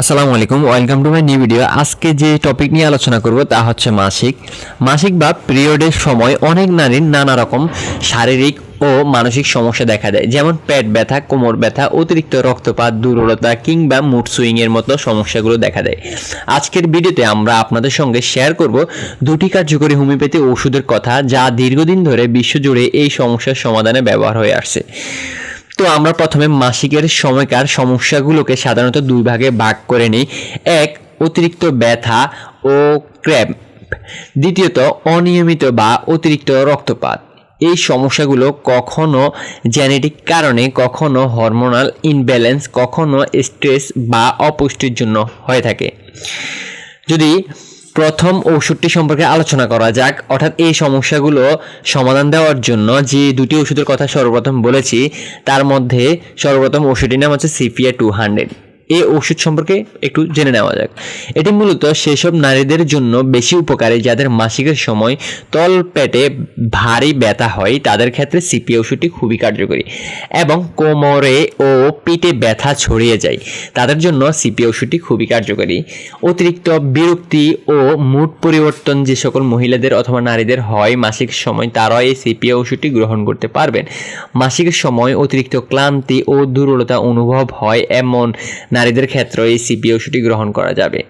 আসসালামু আলাইকুম, welcome to my new video. আজকে যে টপিক নিয়ে আলোচনা করব তা হচ্ছে মাসিক। মাসিক বা পিরিয়ডের সময় অনেক নারীর নানা রকম শারীরিক ও মানসিক সমস্যা দেখা দেয়, যেমন পেট ব্যথা, কোমর ব্যথা, অতিরিক্ত রক্তপাত, দুর্বলতা কিংবা মুড সুইং এর মতো সমস্যাগুলো দেখা দেয়। আজকের ভিডিওতে আমরা আপনাদের সঙ্গে শেয়ার করব দুটি কার্যকরী হোমিওপ্যাথি ওষুধের কথা, যা দীর্ঘদিন ধরে বিশ্বজুড়ে এই সমস্যার সমাধানে ব্যবহার হয়ে আসছে। তো আমরা প্রথমে মাসিকের সময়কার সমস্যাগুলোকে সাধারণত দুই ভাগে ভাগ করে নিই। এক, অতিরিক্ত ব্যথা ও ক্র্যাম্প। দ্বিতীয়ত, অনিয়মিত বা অতিরিক্ত রক্তপাত। এই সমস্যাগুলো কখনো জেনেটিক কারণে, কখনো হরমোনাল ইনব্যালেন্স কখনো স্ট্রেস বা অপুষ্টির জন্য হয়ে থাকে। যদি প্রথম ওষুধটি সম্পর্কে আলোচনা করা যাক। অর্থাৎ এই সমস্যাগুলো সমাধান দেওয়ার জন্য যে দুটি ওষুধের কথা সর্বপ্রথম বলেছি, তার মধ্যে সর্বপ্রথম ওষুধটির নাম হচ্ছে সিপিয়া টু হান্ড্রেড। এই ওষুধ সম্পর্কে একটু জেনে নেওয়া যাক। এটি মূলত সেসব নারীদের জন্য বেশি উপকারী যাদের মাসিকের সময় তল পেটে ভারী ব্যথা হয়, তাদের ক্ষেত্রে সিপি ওষুধটি খুবই কার্যকরী এবং কোমরে ও পিঠে ব্যথা ছড়িয়ে যায়। তাদের জন্য সিপি ওষুধটি খুবই কার্যকরী। অতিরিক্ত বিরক্তি ও মুড পরিবর্তন যে সকল মহিলাদের অথবা নারীদের হয় মাসিক সময় তারাও এই সিপিএ ওষুধটি গ্রহণ করতে পারবেন। মাসিকের সময় অতিরিক্ত ক্লান্তি ও দুর্বলতা অনুভব হয় এমন নারীদের ক্ষেত্রে এই সিপিএ ওষুধটি গ্রহণ করা যাবে।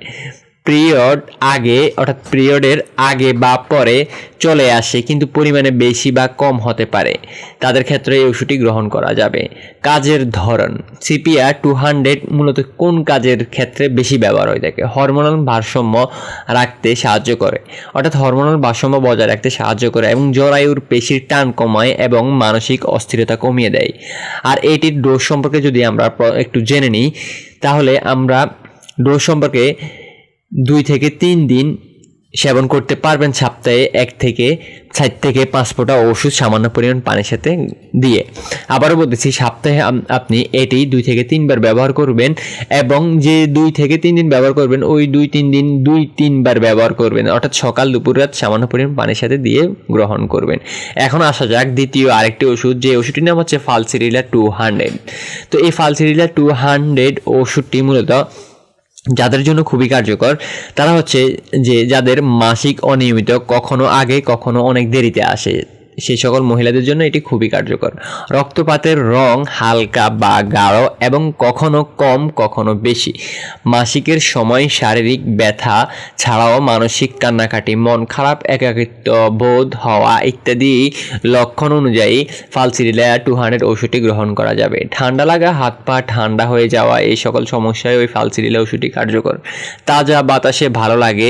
পিরিয়ড আগে, অর্থাৎ পিরিয়ডের আগে বা পরে চলে আসে, কিন্তু পরিমাণে বেশি বা কম হতে পারে। তাদের ক্ষেত্রে এই ওষুধটি গ্রহণ করা যাবে। কাজের ধরন। সিপিআর টু হান্ড্রেড মূলত কোন কাজের ক্ষেত্রে বেশি ব্যবহার হয়ে থাকে? হরমোনাল ভারসাম্য রাখতে সাহায্য করে। অর্থাৎ হরমোনাল ভারসাম্য বজায় রাখতে সাহায্য করে এবং জরায়ুর পেশির টান কমায় এবং মানসিক অস্থিরতা কমিয়ে দেয়। আর এটির ডোজ সম্পর্কে যদি আমরা একটু জেনে নিই, তাহলে আমরা ডোজ সম্পর্কে দুই থেকে তিন দিন সেবন করতে পারবেন সপ্তাহে এক থেকে চার থেকে পাঁচ ফোঁটা ওষুধ সামান্য পরিমাণ পানির সাথে দিয়ে। আবারও বলতেছি, সপ্তাহে আপনি এটি দুই থেকে তিনবার ব্যবহার করবেন এবং যে দুই থেকে তিন দিন ব্যবহার করবেন, ওই দুই তিন দিন দুই তিনবার ব্যবহার করবেন। অর্থাৎ সকাল, দুপুর, রাত সামান্য পরিমাণ পানির সাথে দিয়ে গ্রহণ করবেন। এখন আসা যাক দ্বিতীয় আরেকটি ওষুধ, যে ওষুধটির নাম হচ্ছে ফালসিরিলা টু হান্ড্রেড। তো এই ফালসিরিলা টু হান্ড্রেড ওষুধটি মূলত যাদের জন্য খুবই কার্যকর, তারা হচ্ছে যে যাদের মাসিক অনিয়মিত কখনো আগে, কখনো অনেক দেরিতে আসে। সেই সকল মহিলাদের জন্য এটি খুবই কার্যকর। রক্তপাতের রং হালকা বা গাঢ় এবং কখনো কম, কখনো বেশি। মাসিকের সময় শারীরিক ব্যথা ছাড়াও মানসিক কান্নাকাটি, মন খারাপ, একাকিত্ব বোধ হওয়া ইত্যাদি লক্ষণ অনুযায়ী ফালসিরিলা টু হান্ড্রেড ওষুধটি গ্রহণ করা যাবে। ঠান্ডা লাগা, হাত পা ঠান্ডা হয়ে যাওয়া, এই সকল সমস্যায় ওই ফালসিরিলা ওষুধটি কার্যকর। তাজা বাতাসে ভালো লাগে,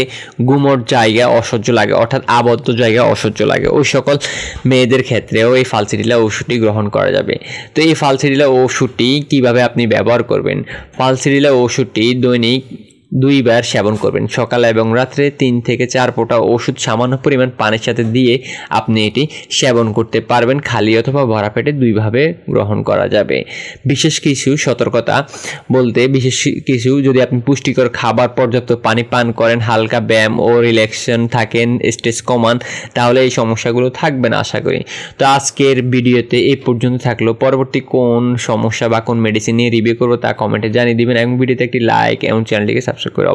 গুমোট জায়গা অসহ্য লাগে, অর্থাৎ আবদ্ধ জায়গা অসহ্য লাগে। ওই সকল মেয়েদের ক্ষেত্রেও এই ফালসিডিলা ওষুধটি গ্রহণ করা যাবে। তো এই ফালসিডিলা ওষুধটি কীভাবে আপনি ব্যবহার করবেন? ফালসিডিলা ওষুধটি দৈনিক দুইবার সেবন করবেন। সকালে এবং রাত্রে তিন থেকে চার ফোঁটা ওষুধ সামান্য পরিমাণ পানির সাথে দিয়ে আপনি এটি সেবন করতে পারবেন খালি অথবা ভরা পেটে দুইভাবে গ্রহণ করা যাবে। বিশেষ কিছু সতর্কতা বলতে বিশেষ কিছু যদি আপনি পুষ্টিকর খাবার পর্যাপ্ত পানি পান করেন, হালকা ব্যায়াম ও রিল্যাক্সেশন থাকেন, স্ট্রেস কমান, তাহলে এই সমস্যাগুলো থাকবে না আশা করি। তো আজকের ভিডিওতে এই পর্যন্ত থাকল। পরবর্তী কোন সমস্যা বা কোন মেডিসিন নিয়ে রিভিউ করব তা কমেন্টে জানিয়ে দিবেন। এবং ভিডিওতে একটি লাইক এবং চ্যানেলটিকে সাবস্ক্রাইব করে